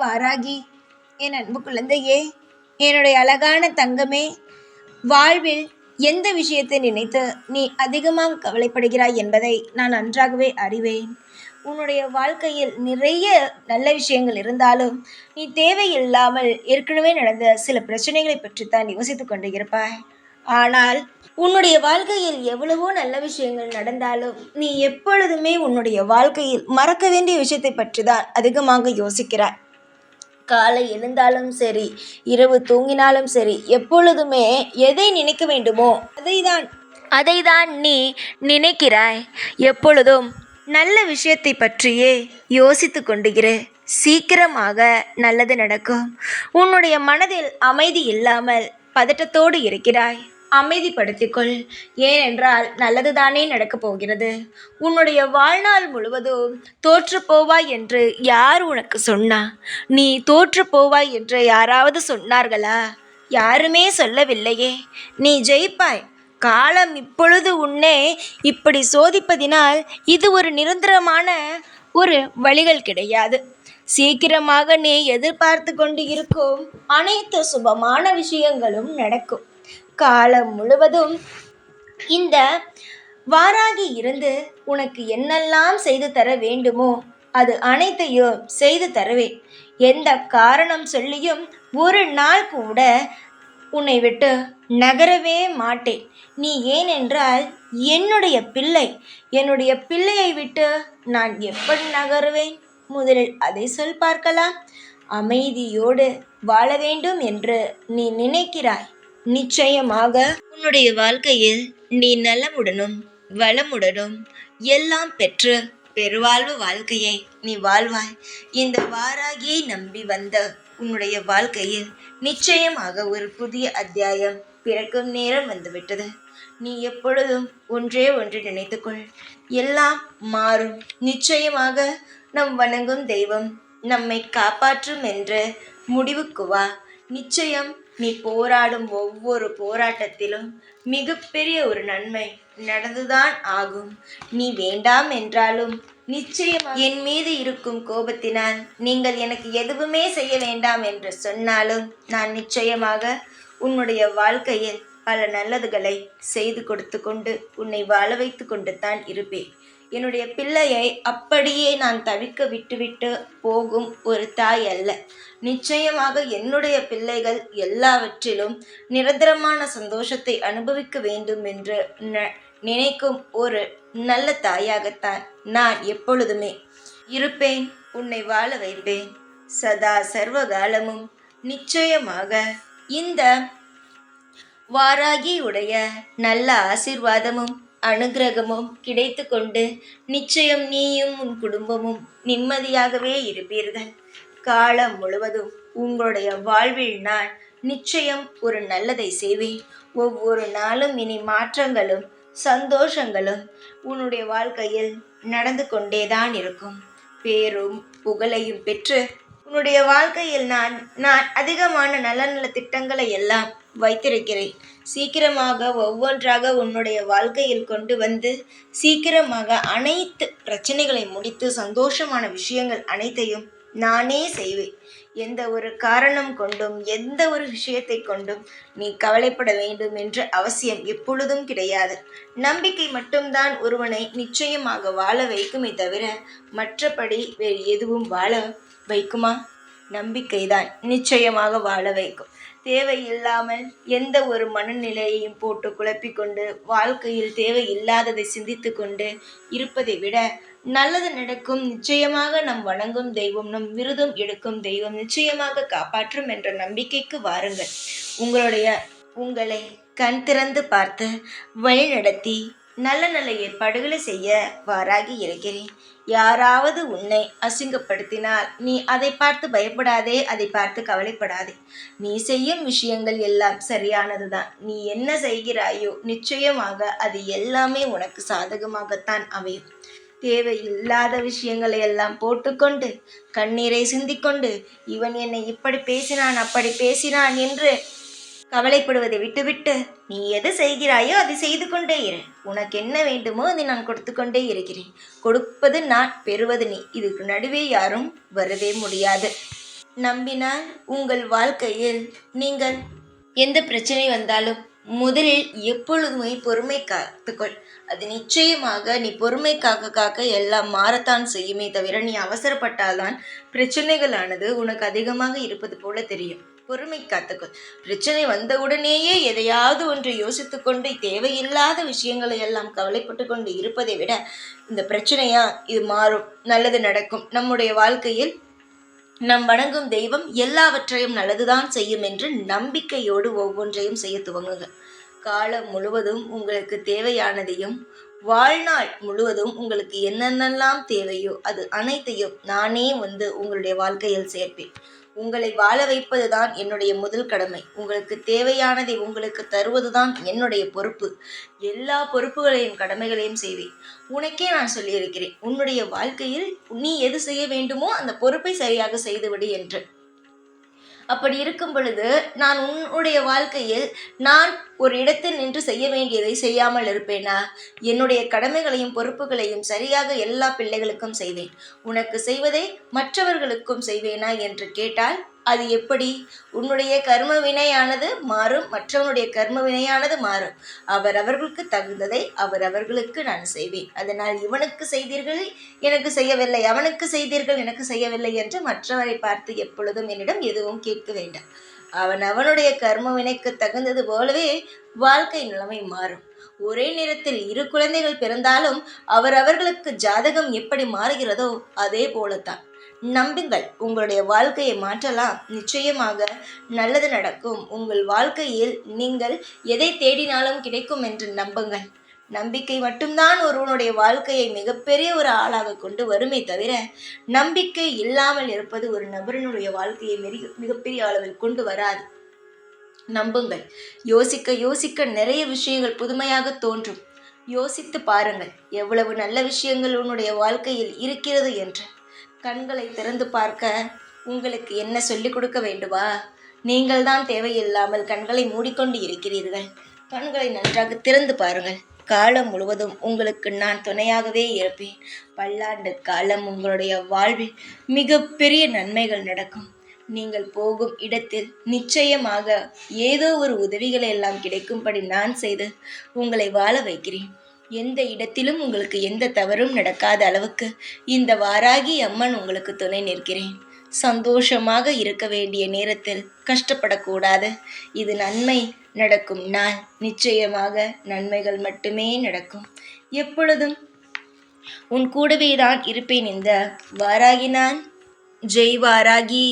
வாராகி என் அன்பு குழந்தையே என்னுடைய அழகான தங்கமே வாழ்வில் எந்த விஷயத்தை நினைத்து நீ அதிகமாக கவலைப்படுகிறாய் என்பதை நான் நன்றாகவே அறிவேன். உன்னுடைய வாழ்க்கையில் நிறைய நல்ல விஷயங்கள் இருந்தாலும் நீ தேவையில்லாமல் ஏற்கனவே நடந்த சில பிரச்சனைகளை பற்றித்தான் யோசித்துக் கொண்டு இருப்பாய் ஆனால் உன்னுடைய வாழ்க்கையில் எவ்வளவோ நல்ல விஷயங்கள் நடந்தாலும் நீ எப்பொழுதுமே உன்னுடைய வாழ்க்கையில் மறக்க வேண்டிய விஷயத்தை பற்றி தான் அதிகமாக யோசிக்கிறாய். காலை எழுந்தாலும் சரி இரவு தூங்கினாலும் சரி எப்பொழுதுமே எதை நினைக்க வேண்டுமோ அதை தான் அதை தான் நீ நினைக்கிறாய். எப்பொழுதும் நல்ல விஷயத்தை பற்றியே யோசித்து கொண்டுகிற சீக்கிரமாக நல்லது நடக்கும். உன்னுடைய மனதில் அமைதி இல்லாமல் பதட்டத்தோடு இருக்கிறாய். அமைதிப்படுத்திக்கொள். ஏனென்றால் நல்லதுதானே நடக்கப் போகிறது. உன்னுடைய வாழ்நாள் முழுவதும் தோற்று போவாய் என்று யார் உனக்கு சொன்னா? நீ தோற்று போவாய் என்று யாராவது சொன்னார்களா? யாருமே சொல்லவில்லையே. நீ ஜெயிப்பாய். காலம் இப்பொழுது உன்னே இப்படி சோதிப்பதினால் இது ஒரு நிரந்தரமான ஒரு வழிகள் கிடையாது. சீக்கிரமாக நீ எதிர்பார்த்து கொண்டு இருக்கும் அனைத்து சுபமான விஷயங்களும் நடக்கும். காலம் முழுவதும் இந்த வாராகி இருந்து உனக்கு என்னெல்லாம் செய்து தர வேண்டுமோ அது அனைத்தையும் செய்து தருவேன். எந்த காரணம் சொல்லியும் ஒரு நாள் கூட உன்னை விட்டு நகரவே மாட்டேன். நீ ஏனென்றால் என்னுடைய பிள்ளை. என்னுடைய பிள்ளையை விட்டு நான் எப்படி நகருவேன்? முதலில் அதை சொல் பார்க்கலாம். அமைதியோடு வாழ வேண்டும் என்று நீ நினைக்கிறாய். நிச்சயமாக உன்னுடைய வாழ்க்கையில் நீ நலமுடனும் வளமுடனும் எல்லாம் பெற்று பெருவாழ்வு வாழ்க்கையை நீ வாழ்வாய். இந்த வாராகியை நம்பி வந்த உன்னுடைய வாழ்க்கையில் நிச்சயமாக ஒரு புதிய அத்தியாயம் பிறக்கும் நேரம் வந்துவிட்டது. நீ எப்பொழுதும் ஒன்றே ஒன்று நினைத்துக்கொள். எல்லாம் மாறும். நிச்சயமாக நம் வணங்கும் தெய்வம் நம்மை காப்பாற்றும் என்று முடிவுக்கு வா. நிச்சயம் நீ போராடும் ஒவ்வொரு போராட்டத்திலும் மிகப்பெரிய ஒரு நன்மை நடந்துதான் ஆகும். நீ வேண்டாம் என்றாலும் நிச்சயம் என் மீது இருக்கும் கோபத்தினால் நீங்கள் எனக்கு எதுவுமே செய்ய வேண்டாம் என்று சொன்னாலும் நான் நிச்சயமாக உன்னுடைய வாழ்க்கையில் பல நல்லதுகளை செய்து கொடுத்து கொண்டு உன்னை வாழ வைத்து கொண்டு தான் இருப்பேன். என்னுடைய பிள்ளையை அப்படியே நான் தவிக்க விட்டுவிட்டு போகும் ஒரு தாய் அல்ல. நிச்சயமாக என்னுடைய பிள்ளைகள் எல்லாவற்றிலும் நிரந்தரமான சந்தோஷத்தை அனுபவிக்க வேண்டும் என்று நினைக்கும் ஒரு நல்ல தாயாகத்தான் நான் எப்பொழுதுமே இருப்பேன் உன்னை வாழ வைப்பேன். சதா சர்வகாலமும் நிச்சயமாக இந்த வாராகியுடைய நல்ல ஆசிர்வாதமும் அனுகிரகமும் கிடைத்து கொண்டு நிச்சயம் நீயும் உன் குடும்பமும் நிம்மதியாகவே இருப்பீர்கள். காலம் முழுவதும் உங்களுடைய வாழ்வில் நான் நிச்சயம் ஒரு நல்லதை செய்வேன். ஒவ்வொரு நாளும் இனி மாற்றங்களும் சந்தோஷங்களும் உன்னுடைய வாழ்க்கையில் நடந்து கொண்டேதான் இருக்கும். பேரும் புகழையும் பெற்று உன்னுடைய வாழ்க்கையில் நான் நான் அதிகமான நல்ல திட்டங்களை எல்லாம் வைத்திருக்கிறேன். சீக்கிரமாக ஒவ்வொன்றாக உன்னுடைய வாழ்க்கையில் கொண்டு வந்து சீக்கிரமாக அனைத்து பிரச்சனைகளை முடித்து சந்தோஷமான விஷயங்கள் அனைத்தையும் நானே செய்வேன். எந்த ஒரு காரணம் கொண்டும் எந்த ஒரு விஷயத்தை கொண்டும் நீ கவலைப்பட வேண்டும் என்ற அவசியம் எப்பொழுதும் கிடையாது. நம்பிக்கை மட்டும்தான் ஒருவனை நிச்சயமாக வாழ வைக்குமே தவிர மற்றபடி வேறு எதுவும் வாழ வைக்குமா? நம்பிக்கைதான் நிச்சயமாக வாழ வைக்கும். தேவையில்லாமல் எந்த ஒரு மனநிலையையும் போட்டு குழப்பிக்கொண்டு வாழ்க்கையில் தேவையில்லாததை சிந்தித்து கொண்டு இருப்பதை விட நல்லது நடக்கும் நிச்சயமாக நம் வணங்கும் தெய்வம் நம் விருதும் எடுக்கும் தெய்வம் நிச்சயமாக காப்பாற்றும் என்ற நம்பிக்கைக்கு வாருங்கள். உங்களுடைய உங்களை கண் திறந்து பார்த்து வழிநடத்தி நல்ல நல்ல ஏற்பாடுகளை செய்ய வாராகி இருக்கிறேன். யாராவது உன்னை அசிங்கப்படுத்தினால் நீ அதை பார்த்து பயப்படாதே அதை பார்த்து கவலைப்படாதே. நீ செய்யும் விஷயங்கள் எல்லாம் சரியானதுதான். நீ என்ன செய்கிறாயோ நிச்சயமாக அது எல்லாமே உனக்கு சாதகமாகத்தான் அமையும். தேவையில்லாத விஷயங்களை எல்லாம் போட்டுக்கொண்டு கண்ணீரை சிந்திக்கொண்டு இவன் என்னை இப்படி பேசினான் அப்படி பேசினான் என்று கவலைப்படுவதை விட்டுவிட்டு நீ எது செய்கிறாயோ அதை செய்து கொண்டே இரு. உனக்கு என்ன வேண்டுமோ அதை நான் கொடுத்து கொண்டே இருக்கிறேன். கொடுப்பது நான் பெறுவது நீ. இதுக்கு நடுவே யாரும் வரவே முடியாது. நம்பினால் உங்கள் வாழ்க்கையில் நீங்கள் எந்த பிரச்சனை வந்தாலும் முதலில் எப்பொழுதுமே பொறுமை காத்துக்கொள். அது நிச்சயமாக நீ பொறுமை காக்க காக்க எல்லாம் மாறத்தான் செய்யுமே தவிர நீ அவசரப்பட்டால்தான் பிரச்சனைகளானது உனக்கு அதிகமாக இருப்பது போல தெரியும். பொறுமை காத்துக்கொள். பிரச்சனை வந்தவுடனேயே எதையாவது ஒன்றை யோசித்து கொண்டு தேவையில்லாத விஷயங்களை எல்லாம் கவலைப்பட்டு கொண்டு இருப்பதை விட இந்த பிரச்சனையா? இது மாறும். நல்லது நடக்கும். நம்முடைய வாழ்க்கையில் நம் வணங்கும் தெய்வம் எல்லாவற்றையும் நல்லதுதான் செய்யும் என்று நம்பிக்கையோடு ஒவ்வொன்றையும் செய்ய துவங்குங்க காலம் முழுவதும் உங்களுக்கு தேவையானதையும் வாழ்நாள் முழுவதும் உங்களுக்கு என்னென்னலாம் தேவையோ அது அனைத்தையும் நானே வந்து உங்களுடைய வாழ்க்கையில் சேர்ப்பேன். உங்களை வாழ வைப்பதுதான் என்னுடைய முதல் கடமை. உங்களுக்கு தேவையானதை உங்களுக்கு தருவதுதான் என்னுடைய பொறுப்பு. எல்லா பொறுப்புகளையும் கடமைகளையும் செய்வேன். உனக்கே நான் சொல்லியிருக்கிறேன். உன்னுடைய வாழ்க்கையில் நீ எது செய்ய வேண்டுமோ அந்த பொறுப்பை சரியாக செய்துவிடு என்று. அப்படி இருக்கும் பொழுது நான் உன்னுடைய வாழ்க்கையில் நான் ஒரு இடத்தில் நின்று செய்ய வேண்டியதை செய்யாமல் இருப்பேனா? என்னுடைய கடமைகளையும் பொறுப்புகளையும் சரியாக எல்லா பிள்ளைகளுக்கும் செய்வேன். உனக்கு செய்வதை மற்றவர்களுக்கும் செய்வேனா? என்று கேட்டால் அது எப்படி? உன்னுடைய கர்ம வினையானது மாறும் மற்றவனுடைய கர்ம வினையானது மாறும். அவர் அவர்களுக்கு தகுந்ததை அவர் அவர்களுக்கு நான் செய்வேன். அதனால் இவனுக்கு செய்தீர்கள் எனக்கு செய்யவில்லை. அவனுக்கு செய்தீர்கள் எனக்கு செய்யவில்லை என்று மற்றவரை பார்த்து எப்பொழுதும் என்னிடம் எதுவும் கேட்க வேண்டாம். அவன் அவனுடைய கர்ம வினைக்கு தகுந்தது போலவே வாழ்க்கை நிலைமை மாறும். ஒரே நேரத்தில் இரு குழந்தைகள் பிறந்தாலும் அவர் அவர்களுக்கு ஜாதகம் எப்படி மாறுகிறதோ அதே போலத்தான். நம்புங்கள் உங்களுடைய வாழ்க்கையை மாற்றலாம். நிச்சயமாக நல்லது நடக்கும். உங்கள் வாழ்க்கையில் நீங்கள் எதை தேடினாலும் கிடைக்கும் என்று நம்புங்கள். நம்பிக்கை மட்டும்தான் ஒருவனுடைய வாழ்க்கையை மிகப்பெரிய ஒரு ஆளாக கொண்டு வருமே தவிர நம்பிக்கை இல்லாமல் இருப்பது ஒரு நபரினுடைய வாழ்க்கையை மிக மிகப்பெரிய அளவில் கொண்டு வராது. நம்புங்கள். யோசிக்க யோசிக்க நிறைய விஷயங்கள் புதுமையாக தோன்றும். யோசித்து பாருங்கள் எவ்வளவு நல்ல விஷயங்கள் உன்னுடைய வாழ்க்கையில் இருக்கிறது என்று. கண்களை திறந்து பார்க்க உங்களுக்கு என்ன சொல்லிக் கொடுக்க வேண்டுமா? நீங்கள் தான் தேவையில்லாமல் கண்களை மூடிக்கொண்டு இருக்கிறீர்கள். கண்களை நன்றாக திறந்து பாருங்கள். காலம் முழுவதும் உங்களுக்கு நான் துணையாகவே இருப்பேன். பல்லாண்டு காலம் உங்களுடைய வாழ்வில் மிக பெரிய நன்மைகள் நடக்கும். நீங்கள் போகும் இடத்தில் நிச்சயமாக ஏதோ ஒரு உதவிகளை எல்லாம் கிடைக்கும்படி நான் செய்து உங்களை வாழ வைக்கிறேன். எந்த இடத்திலும் உங்களுக்கு எந்த தவறும் நடக்காத அளவுக்கு இந்த வாராகி அம்மன் உங்களுக்கு துணை நிற்கிறேன். சந்தோஷமாக இருக்க வேண்டிய நேரத்தில் கஷ்டப்படக்கூடாது. இது நன்மை நடக்கும் நாள். நிச்சயமாக நன்மைகள் மட்டுமே நடக்கும். எப்பொழுதும் உன் கூடவே தான் இருப்பேன் இந்த வாராகி நான். ஜெய் வாராகி.